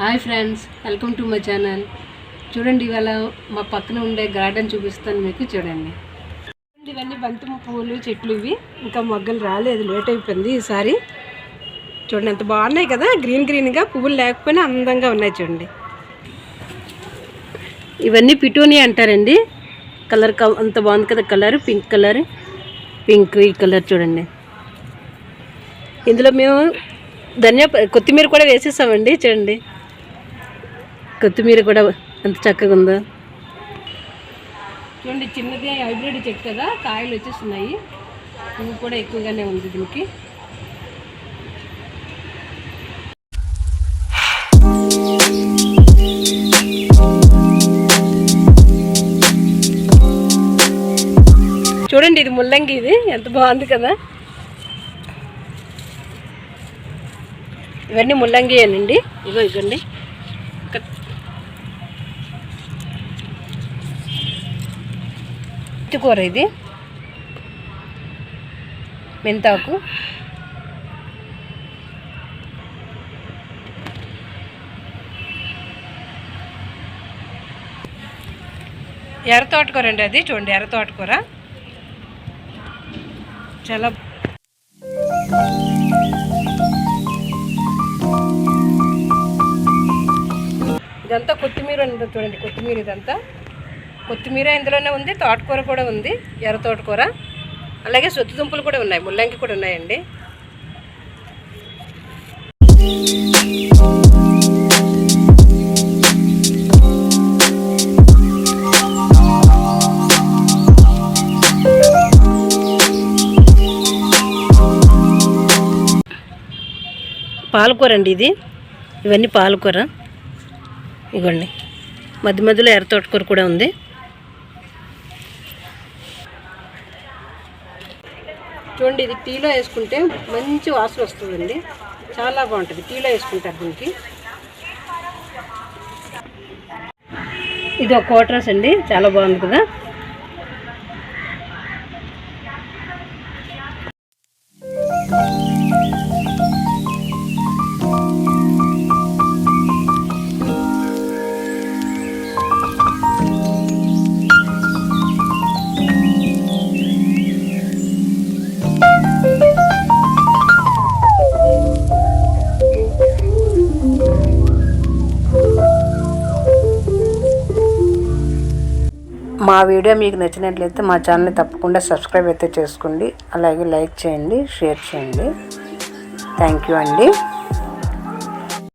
Hi friends welcome to my channel. చూడండి ఇవాళ మా పక్కన ఉండే గార్డెన్ చూపిస్తాను మీకు చూడండి. చూడండి, ఇవన్నీ బంతి పువ్వులు చెట్లు ఇవి. ఇంకా మొగ్గలు రాలేదు లేట్ అయిపోయింది ఈసారి. చూడండి ఎంత బాగున్నాయి కదా గ్రీన్ గ్రీన్గా పువ్వులు లేకపోయినా అందంగా ఉన్నాయి చూడండి. ఇవన్నీ పిటోని అంటారండి. కలర్ అంత బాగుంది కదా కలర్ పింక్ కలర్. పింక్ ఈ కలర్ చూడండి. ఇందులో మేము ధనియా కొత్తిమీర కూడా వేసేసామండి చూడండి. కొత్తిమీర కూడా ఎంత చక్కగా ఉందో. చూడండి చిన్నది హైబ్రిడ్ చెట్టు కదా కాయలు వచ్చేస్తున్నాయి. పువ్వు కూడా ఎక్కువగానే ఉంది దీనికి. చూడండి ఇది ముల్లంగి ఇది ఎంత బాగుంది కదా. ఇవన్నీ ముల్లంగి అండి ఇగో ఇవ్వండి కూర ఇది. మెంతాకు. ఎర్ర తోటకూర అండి అది. చూడండి ఎర్ర తోటకూర. చాలా ఇదంతా కొత్తిమీర ఉంది చూడండి కొత్తిమీర ఇదంతా. కొత్తిమీర ఇందులోనే ఉంది తోటకూర కూడా ఉంది ఎర్ర తోటకూర. అలాగే సొత్తు దుంపలు కూడా ఉన్నాయి ముల్లంగి కూడా ఉన్నాయండి. పాలకూర అండి ఇది. ఇవన్నీ పాలకూర. ఇవ్వండి మధ్య మధ్యలో ఎర్ర తోటకూర కూడా ఉంది. చూడండి ఇది టీలో వేసుకుంటే మంచి వాసన వస్తుందండి. చాలా బాగుంటుంది. టీలో వేసుకుంటారు దీనికి. ఇది ఒక కోటరస్ అండి. చాలా బాగుంది కదా. మా వీడియో మీకు నచ్చినట్లయితే మా ఛానల్ని తప్పకుండా సబ్స్క్రైబ్ అయితే చేసుకోండి. అలాగే లైక్ చేయండి షేర్ చేయండి. థ్యాంక్ యూ అండి.